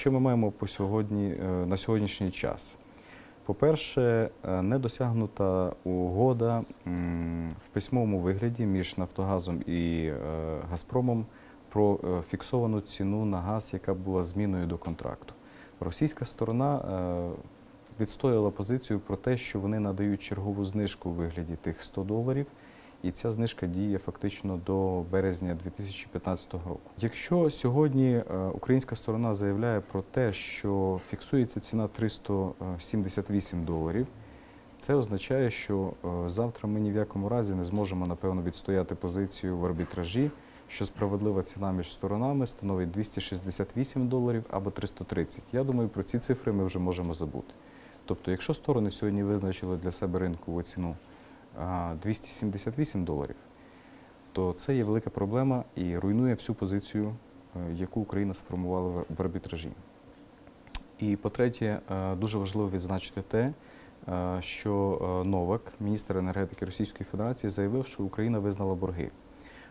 що ми маємо по сьогодні, е, на сьогоднішній час? По-перше, е, не досягнута угода в письмовому вигляді між Нафтогазом і е, Газпромом про фіксовану ціну на газ, яка була зміною до контракту. Російська сторона відстояла позицію про те, що вони надають чергову знижку у вигляді тих 100 доларів, і ця знижка діє фактично до березня 2015 року. Якщо сьогодні е, українська сторона заявляє про те, що фіксується ціна 378 доларів, це означає, що е, завтра ми ні в якому разі не зможемо, напевно, відстояти позицію в арбітражі, що справедлива ціна між сторонами становить 268 доларів або 330. Я думаю, про ці цифри ми вже можемо забути. Тобто, якщо сторони сьогодні визначили для себе ринкову ціну 278 доларів, то це є велика проблема і руйнує всю позицію, е, яку Україна сформувала в- арбітражі. І по-третє, е, дуже важливо відзначити те, е, що Новак, міністр енергетики Російської Федерації, заявив, що Україна визнала борги.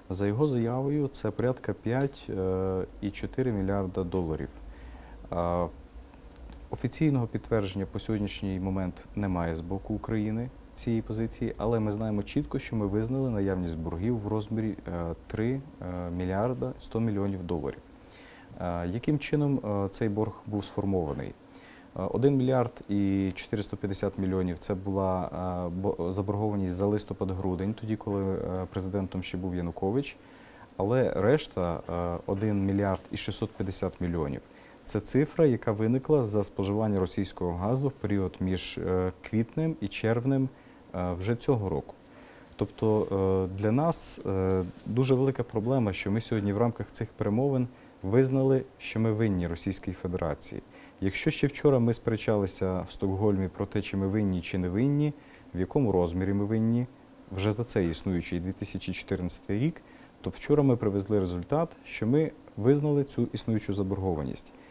За його заявою, це порядка 5,4 мільярда доларів. Офіційного підтвердження по сьогоднішній момент немає з боку України цієї позиції, але ми знаємо чітко, що ми визнали наявність боргів в розмірі е, 3 е, мільярда 100 мільйонів доларів. Е, Яким чином е, цей борг був сформований? Е, 1 мільярд і 450 мільйонів це була е, заборгованість за листопад-грудень, тоді, коли е, президентом ще був Янукович. Але решта е, 1 мільярд і 650 мільйонів. Це цифра, яка виникла за споживання російського газу в період між е, квітнем і червнем е, вже цього року. Тобто е, для нас дуже велика проблема, що ми сьогодні в рамках цих перемовин визнали, що ми винні Російській Федерації. Якщо ще вчора ми сперечалися в Стокгольмі про те, чи ми винні чи не винні, в якому розмірі ми винні, вже за цей існуючий 2014 рік, то вчора ми привезли результат, що ми визнали цю існуючу заборгованість.